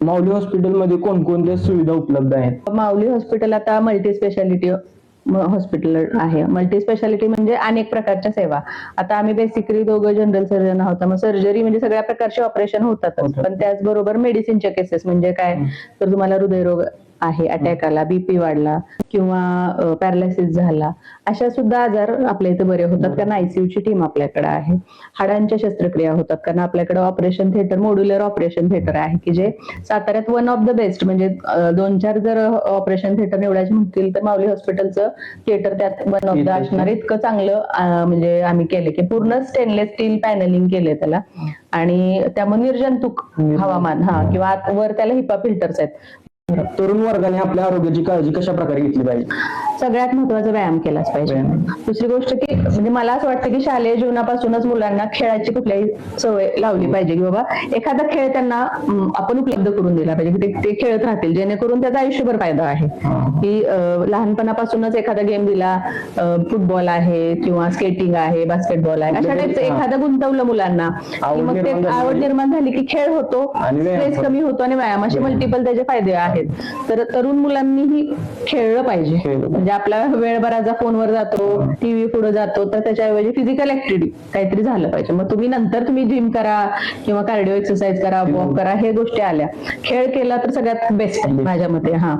माऊली हॉस्पिटलमध्ये कोणकोणत्या सुविधा उपलब्ध आहेत? माऊली हॉस्पिटल आता मल्टी स्पेशालिटी हॉस्पिटल आहे. मल्टी स्पेशालिटी म्हणजे अनेक प्रकारच्या सेवा. आता आम्ही बेसिकली दोघं जनरल सर्जन आहोत. मग सर्जरी म्हणजे सगळ्या प्रकारचे ऑपरेशन होतात. पण त्याचबरोबर मेडिसिनच्या केसेस म्हणजे काय? तर तुम्हाला हृदयरोग आहे अटॅक आला बीपी वाढला किंवा पॅरालिसिस झाला अशा सुद्धा आजार आपल्या इथे बरे होतात. कारण ICU ची टीम आपल्याकडे आहे. हाडांच्या शस्त्रक्रिया होतात. कारण आपल्याकडे operation theatre modular operation theatre आहे की जे साताऱ्यात वन ऑफ द बेस्ट म्हणजे दोन चार जर ऑपरेशन थिएटर निवडायचे म्हणतील तर माऊली हॉस्पिटलचं थिएटर त्यात वन ऑफ द असणार. इतकं चांगलं म्हणजे आम्ही केले की पूर्ण स्टेनलेस स्टील पॅनलिंग केले त्याला. आणि त्यामुळे निर्जंतुक. हवामान हा किंवा वर त्याला हिपा फिल्टर्स आहेत. तरुण वर्गाने आपल्या आरोग्याची काळजी कशा प्रकारे घेतली पाहिजे? सगळ्यात महत्त्वाचा व्यायाम केलाच पाहिजे. दुसरी गोष्ट की म्हणजे मला असं वाटतं की शालेय जीवनापासूनच मुलांना खेळाची कुठल्याही सवय लावली पाहिजे की बाबा एखादा खेळ त्यांना आपण उपलब्ध करून दिला पाहिजे की ते- खेळत राहतील जेणेकरून त्याचा आयुष्यभर फायदा आहे की लहानपणापासूनच एखादा गेम दिला फुटबॉल आहे किंवा स्केटिंग आहे बास्केटबॉल आहे अशा टाईपचं. एखादं गुंतवलं मुलांना मग ते. आवड निर्माण झाली की खेळ होतो स्ट्रेस. कमी होतो आणि व्यायाम असे मल्टिपल त्याचे फायदे आहेत तर तरुण मुलांनीही खेळलं पाहिजे खेळलं. म्हणजे आपला वेळ बराचसा फोनवर जातो टीव्ही पुढे जातो तर त्याच्याऐवजी फिजिकल ऍक्टिव्हिटी काहीतरी झालं पाहिजे. मग तुम्ही नंतर तुम्ही जिम करा किंवा कार्डिओ एक्सरसाइज करा वॉक करा हे गोष्टी आल्या. खेळ केला तर सगळ्यात बेस्ट माझ्या मते हा.